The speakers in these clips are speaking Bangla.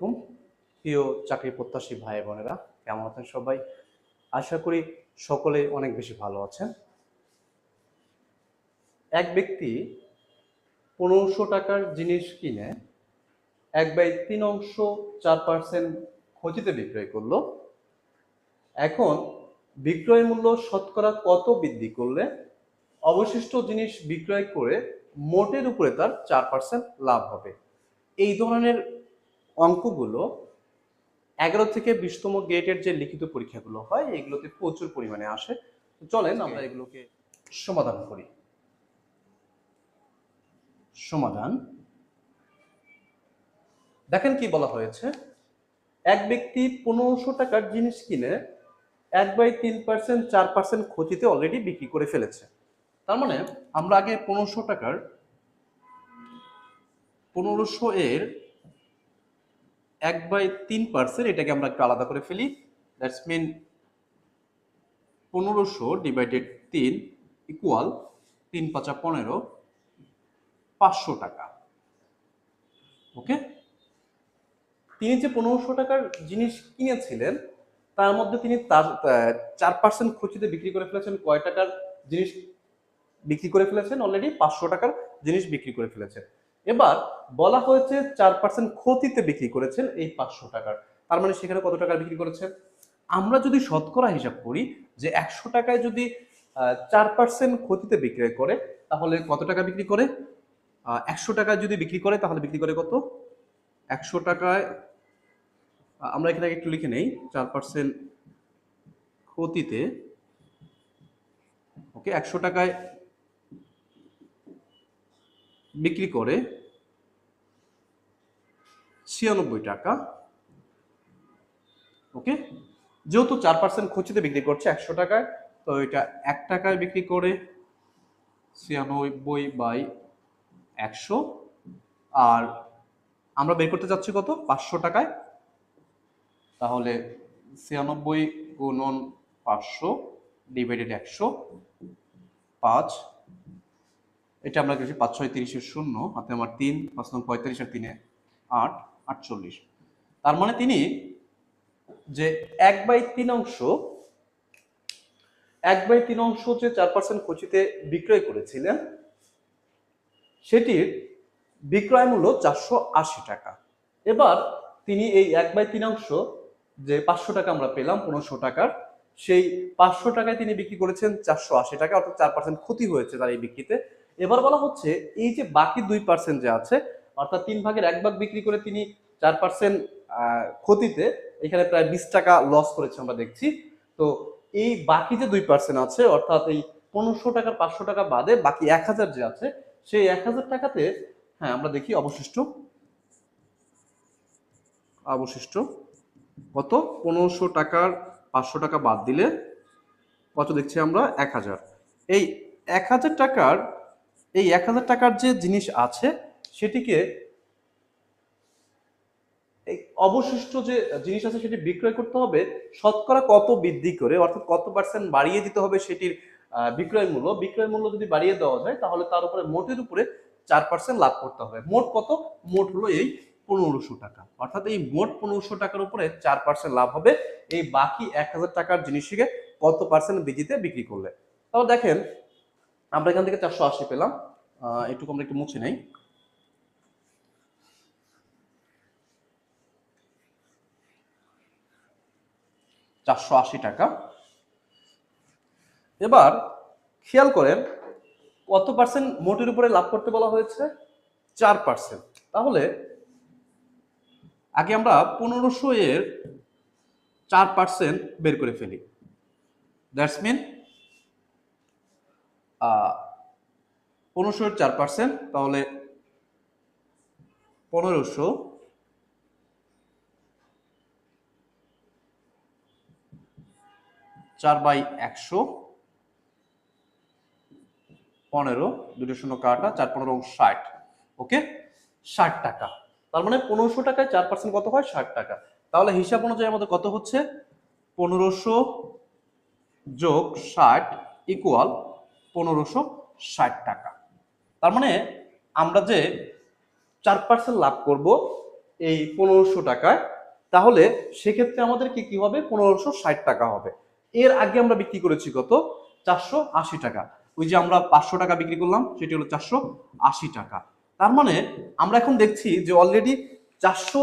আলাইকুম। প্রিয় চাকরি প্রত্যাশী ভাই বোনেরা, কেমন আছেন সবাই? আশা করি সকলে অনেক বেশি ভালো আছেন। এক ব্যক্তি পনেরোশো টাকার জিনিস কিনে এক বাই তিন অংশ চার পার্সেন্ট ক্ষতিতে বিক্রয় করল। এখন বিক্রয় মূল্য শতকরা কত বৃদ্ধি করলে? অবশিষ্ট জিনিস বিক্রয় করে মোটের উপরে তার চার পার্সেন্ট লাভ হবে। এই ধরনের অঙ্কগুলো এগারো থেকে বিশতম গ্রেডের যে লিখিত পরীক্ষাগুলো হয় এগুলোতে প্রচুর পরিমাণে আসে। চলেন আমরা এগুলোকে সমাধান করি। সমাধান। দেখেন কি বলা হয়েছে এক ব্যক্তি পনেরোশো টাকার জিনিস কিনে এক বাই তিন পার্সেন্ট চার পার্সেন্ট ক্ষতিতে অলরেডি বিক্রি করে ফেলেছে। তার মানে আমরা আগে পনেরোশো টাকার পনেরোশো এর এক বাই তিন পার্সেন্ট এটাকে আমরা একটু আলাদা করে ফেলি। দ্যাটস মিন পনেরোশো ডিভাইডেড তিন ইকুয়াল তিন পাঁচা পনেরো, পাঁচশো টাকা। ওকে তিনি যে পনেরোশো টাকার জিনিস কিনেছিলেন, তার মধ্যে তিনি তার চার পার্সেন্ট ক্ষতিতে বিক্রি করে ফেলেছেন, কয় টাকার জিনিস বিক্রি করে ফেলেছেন অলরেডি পাঁচশো টাকার জিনিস বিক্রি করে ফেলেছেন। এবার বলা হয়েছে চার পার্সেন্ট ক্ষতিতে বিক্রি করেছেন এই পাঁচশো টাকার। তার মানে সেখানে কত টাকা বিক্রি করেছেন? আমরা যদি শতকরা হিসাব করি যে একশো টাকায় যদি চার পার্সেন্ট ক্ষতিতে বিক্রয় করে, তাহলে কত টাকা বিক্রি করে? একশো টাকায় যদি বিক্রি করে, তাহলে বিক্রি করে কত? একশো টাকায় আমরা এখানে একটু লিখে নেই। চার পার্সেন্ট ক্ষতিতে, ওকে, একশো টাকায় বিক্রি করে ছিয়ানব্বই টাকা। ওকে? যেহেতু চার পার্সেন্ট খুচিতে বিক্রি করছে একশো টাকায়, তো এটা এক টাকায় বিক্রি করে ছিয়ানব্বই বাই একশো। আর আমরা বের করতে যাচ্ছি কত? পাঁচশো টাকায়। তাহলে ছিয়ানব্বই গুণন পাঁচশো ডিভাইডেড একশো, পাঁচ এটা আমরা করেছি পাঁচ ছয় তিরিশের শূন্য হাতে আমার তিন, পাঁচ নং পঁয়তাল্লিশ আর তিনে আট, আটচল্লিশ। তার মানে তিনি যে এক বাই তিন অংশ, এক বাই তিন অংশ যে চার পার্সেন্ট কচিতে বিক্রয় করেছিলেন, সেটির বিক্রয় মূল্য চারশো আশি টাকা। এবার তিনি এই এক বাই তিন অংশ যে পাঁচশো টাকা আমরা পেলাম, পনেরোশো টাকার, সেই পাঁচশো টাকায় তিনি বিক্রি করেছেন চারশো আশি টাকা, অর্থাৎ চার পার্সেন্ট ক্ষতি হয়েছে তার এই বিক্রিতে। এবার বলা হচ্ছে এই যে বাকি দুই পার্সেন্ট যে আছে, অর্থাৎ তিন ভাগের এক ভাগ বিক্রি করে তিনি চার পার্সেন্ট ক্ষতিতে এখানে প্রায় বিশ টাকা লস করেছে আমরা দেখছি। তো এই বাকি যে দুই পার্সেন্ট আছে, অর্থাৎ এই পনেরোশো টাকার পাঁচশো টাকা বাদে বাকি এক হাজার যে আছে, সেই এক হাজার টাকাতে হ্যাঁ আমরা দেখি অবশিষ্ট। অবশিষ্ট। কত? পনেরোশো টাকার পাঁচশো টাকা বাদ দিলে কত দেখছি আমরা? এক হাজার। এই এক হাজার টাকার এই এক হাজার টাকার যে জিনিস আছে, সেটিকে এই অবশিষ্ট যে জিনিস আছে সেটি বিক্রয় করতে হবে, শতকরা কত বৃদ্ধি করে, অর্থাৎ কত পার্সেন্ট বাড়িয়ে দিতে হবে সেটির বিক্রয় মূল্য। বিক্রয় মূল্য যদি বাড়িয়ে দেওয়া যায়, তাহলে তার উপরে মোটের উপরে চার পার্সেন্ট লাভ করতে হবে। মোট কত? মোট হলো এই পনেরোশো টাকা। অর্থাৎ এই মোট পনেরোশো টাকার উপরে চার পার্সেন্ট লাভ হবে। এই বাকি এক হাজার টাকার জিনিসটিকে কত পার্সেন্ট বিজিতে বিক্রি করলে? তাহলে দেখেন আমরা এখান থেকে চারশো আশি পেলাম। এটুকু আমরা একটু মুছে নেই। চারশো আশি টাকা। এবার খেয়াল করেন, কত পার্সেন্ট মোটের উপরে লাভ করতে বলা হয়েছে? চার পার্সেন্ট তাহলে আগে আমরা পনেরোশো এর চার পার্সেন্ট বের করে ফেলি। দ্যাটস মিন পনেরোশো এর চার পার্সেন্ট তাহলে পনেরোশো চার বাই একশো, পনেরো, দুটো শূন্য কাটা, চার পনেরো ষাট, ওকে? ষাট টাকা। তার মানে পনেরোশো টাকায় চার পার্সেন্ট কত হয়? ষাট টাকা। তাহলে হিসাব অনুযায়ী আমাদের কত হচ্ছে? পনেরোশো যোগ ষাট ইকুয়াল পনেরোশো ষাট টাকা। তার মানে আমরা যে চার পার্সেন্ট লাভ করব এই পনেরোশো টাকায়, তাহলে সেক্ষেত্রে আমাদের কি কি হবে? পনেরোশো ষাট টাকা হবে। এর আগে আমরা বিক্রি করেছি কত? চারশো আশি টাকা। ওই যে আমরা পাঁচশো টাকা বিক্রি করলাম, সেটি হলো চারশো আশি টাকা। তার মানে আমরা এখন দেখছি যে অলরেডি চারশো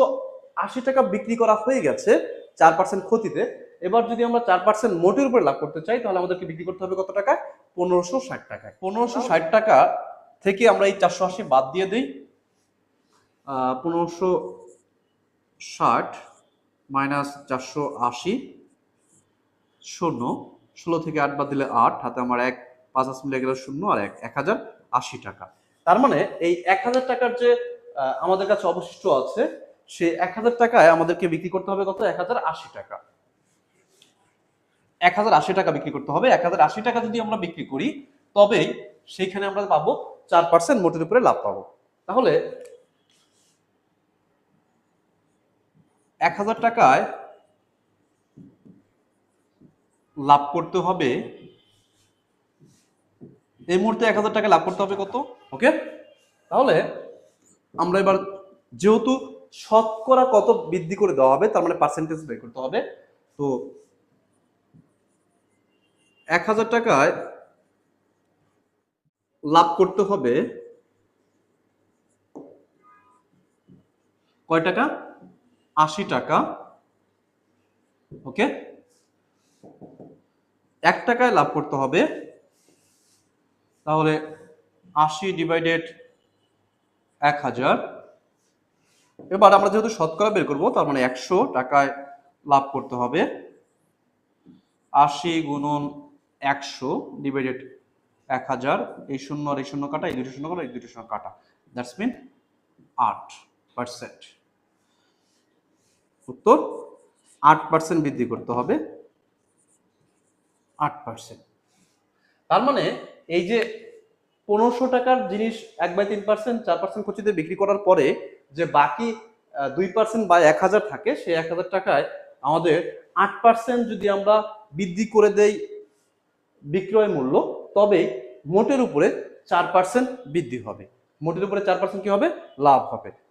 আশি টাকা বিক্রি করা হয়ে গেছে চার পার্সেন্ট ক্ষতিতে। এবার যদি আমরা চার পার্সেন্ট মোটের উপরে লাভ করতে চাই, তাহলে আমাদেরকে বিক্রি করতে হবে কত টাকায়? পনেরোশো ষাট টাকায়। পনেরোশো ষাট টাকা থেকে আমরা এই চারশো আশি বাদ দিয়ে দিই। পনেরোশো ষাট মাইনাস চারশো আশি শূন্য। ষোলো থেকে আট বাদ দিলে আট, হাতে আমার এক, পাঁচ মিলে গেলে শূন্য আর এক এক হাজার আশি টাকা। তার মানে এই এক হাজার টাকার যে আমাদের কাছে অবশিষ্ট আছে, সে এক হাজার টাকায় আমাদেরকে বিক্রি করতে হবে কত? এক হাজার আশি টাকা। এক হাজার আশি টাকা বিক্রি করতে হবে। এক হাজার আশি টাকা যদি আমরা বিক্রি করি তবেই সেইখানে আমরা পাবো চার পার্সেন্ট মোটের উপরে লাভ পাবো। তাহলে এক হাজার টাকায় লাভ করতে হবে, এই মুহূর্তে এক হাজার টাকা লাভ করতে হবে কত? ওকে? তাহলে আমরা এবার যেহেতু শতকরা কত বৃদ্ধি করে দেওয়া হবে, তার মানে পার্সেন্টেজ বের করতে হবে। তো এক হাজার টাকায় লাভ করতে হবে কয় টাকা? আশি টাকা। ওকে? এক টাকায় লাভ করতে হবে। তাহলে আশি ডিভাইডেড এক হাজার। এবার আমরা যেহেতু শতকরা বের করব, তার মানে একশো টাকায় লাভ করতে হবে। আশি গুণন একশো ডিভাইডেড এক হাজার, এই শূন্য আর এই শূন্য কাটা, এই দুটো শূন্য কাটা, এই দুটো শূন্য কাটা। দ্যাটস মিন আট পার্সেন্ট উত্তর, আট পার্সেন্ট বৃদ্ধি করতে হবে। আট পার্সেন্ট তার মানে এই যে পনেরোশো টাকার জিনিস এক বাই তিন পার্সেন্ট চার পার্সেন্ট খরচিতে বিক্রি করার পরে যে বাকি দুই পার্সেন্ট বা এক হাজার থাকে, সেই এক হাজার টাকায় আমাদের আট পার্সেন্ট যদি আমরা বৃদ্ধি করে দেই বিক্রয় মূল্য তবে মোটের উপরে চার পার্সেন্ট বৃদ্ধি হবে। মোটের উপরে চার পার্সেন্ট কী হবে? লাভ হবে।